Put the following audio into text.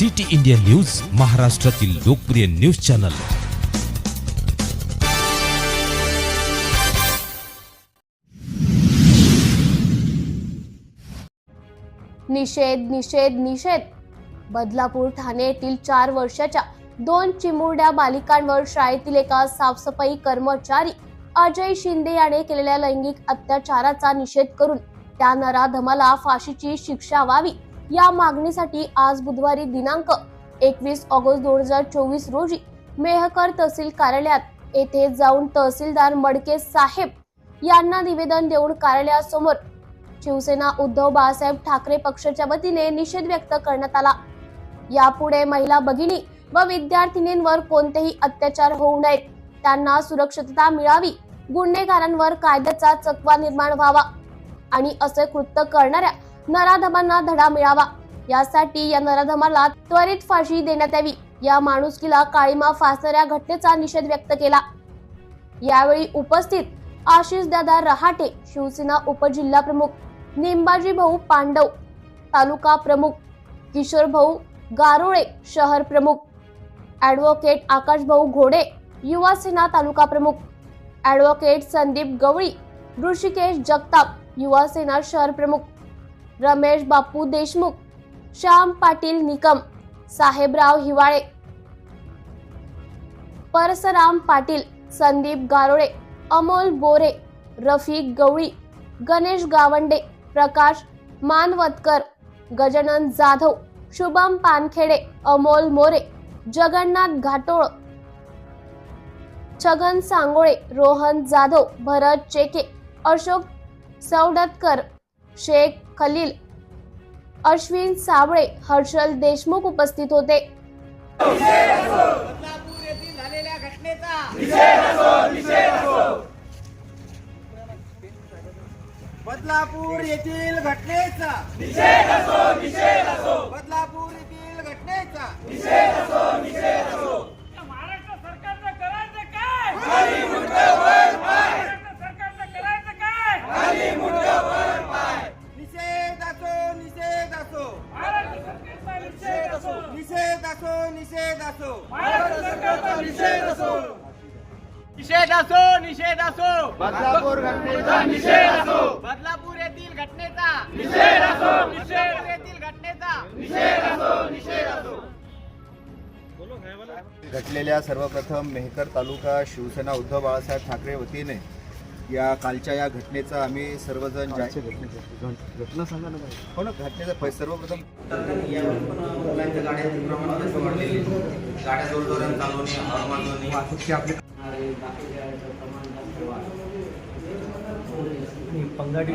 City India news महाराष्ट्रातील लोकप्रिय news channel. निषेध निषेध निषेध. बदलापूर ठाणे येथील चार वर्षाच्या दोन चिमुरड्या बालिकांवर शाळेतील एका साफसफाई कर्मचारी अजय शिंदे याने केलेल्या लैंगिक अत्याचाराचा निषेध करून त्या नराधमाला फाशीची शिक्षा व्हावी. या मागणीसाठी आज बुधवारी दिनांक एकवीस ऑगस्ट दोन हजार चोवीस रोजी मेहकर तहसील कार्यालयात येथे जाऊन तहसीलदार मडके साहेब यांना निवेदन देऊन कार्यालयासमोर शिवसेना उद्धव बाळासाहेब ठाकरे पक्षाच्या वतीने निषेध व्यक्त करण्यात आला. यापुढे महिला भगिनी व विद्यार्थिनींवर कोणतेही अत्याचार होऊ नयेत त्यांना सुरक्षितता मिळावी गुन्हेगारांवर कायद्याचा चकवा निर्माण व्हावा आणि असे कृत्य करणाऱ्या नराधमांना धडा मिळावा. यासाठी या नराधमाला त्वरित फाशी देण्यात यावी. या माणुसकीला काळीमा फासणाऱ्या घटनेचा निषेध व्यक्त केला. यावेळी उपस्थित आशिष दादा रहाटे शिवसेना उपजिल्हा प्रमुख निंबाजी भाऊ पांडव तालुका प्रमुख किशोर भाऊ गारोळे शहर प्रमुख ॲडव्होकेट आकाश भाऊ घोडे युवा सेना तालुका प्रमुख ॲडव्होकेट संदीप गवळी ऋषिकेश जगताप युवा सेना शहर प्रमुख रमेश बापू देशमुख श्याम पाटील निकम साहेबराव हिवाळे परसराम पाटील संदीप गारोळे अमोल बोरे रफिक गवळी गणेश गावंडे प्रकाश मानवतकर गजानन जाधव शुभम पानखेडे अमोल मोरे जगन्नाथ घाटोळ छगन सांगोळे रोहन जाधव भरत चेके अशोक सवडतकर शेख खलील अश्विन साबळे हर्षल देशमुख उपस्थित होते. बदलापूर येथील झालेल्या घटनेचा बदलापूर येथील घटनेचा बदलापूर येथील घटनेचा महाराष्ट्र सरकारनं करायचं काय महाराष्ट्र सरकारनं करायचं काय निषेध असो निषेध असो महाराष्ट्र सरकारचा निषेध असो निषेध असो निषेध असो. महाराष्ट्र सरकारचा निषेध असो. निषेध असो निषेध असो. बदलापूर घटनेचा निषेध असो. बदलापूर येथील घटनेचा. निषेध असो. निषेध येथील घटनेचा. निषेध असो निषेध असो. घटलेल्या सर्वप्रथम मेहकर तालुका शिवसेना उद्धव बाळासाहेब ठाकरे वतीने या कालच्या या घटनेचा आम्ही सर्वजण घटना सांगा ना. हो ना घटनेचा सर्वप्रथम यावर पण मुलांच्या गाड्यांचे प्रमाण जास्त वाढलेले आहे. गाड्या जोरजोरात चालवणे हॉर्न वाजवणे वाहतूकची आपली आणि बाकीच्या याचं प्रमाण जास्त वाढलं. पंगाडी